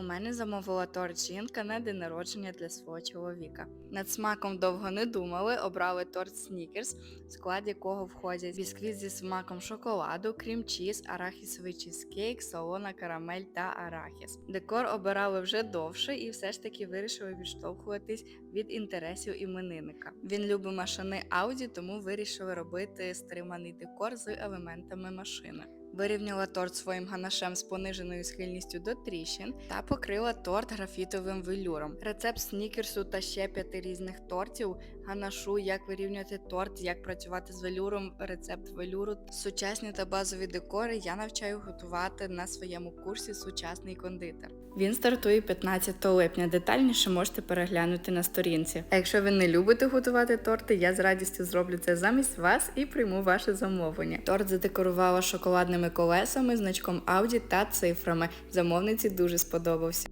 У мене замовила торт жінка на день народження для свого чоловіка. Над смаком довго не думали, обрали торт Снікерс, склад якого входять бісквіт зі смаком шоколаду, крім чіз, арахісовий чізкейк, солона карамель та арахіс. Декор обирали вже довше і все ж таки вирішили відштовхуватись від інтересів іменинника. Він любить машини Audi, тому вирішили робити стриманий декор з елементами машини. Вирівняла торт своїм ганашем з пониженою схильністю до тріщин та покрила торт графітовим велюром. Рецепт снікерсу та ще п'яти різних тортів, ганашу, як вирівняти торт, як працювати з велюром, рецепт велюру, сучасні та базові декори я навчаю готувати на своєму курсі Сучасний кондитер. Він стартує 15 липня. Детальніше можете переглянути на сторінці. А якщо ви не любите готувати торти, я з радістю зроблю це замість вас і прийму ваше замовлення. Торт задекорувала шоколадними колесами, значком Audi та цифрами. Замовниці дуже сподобався.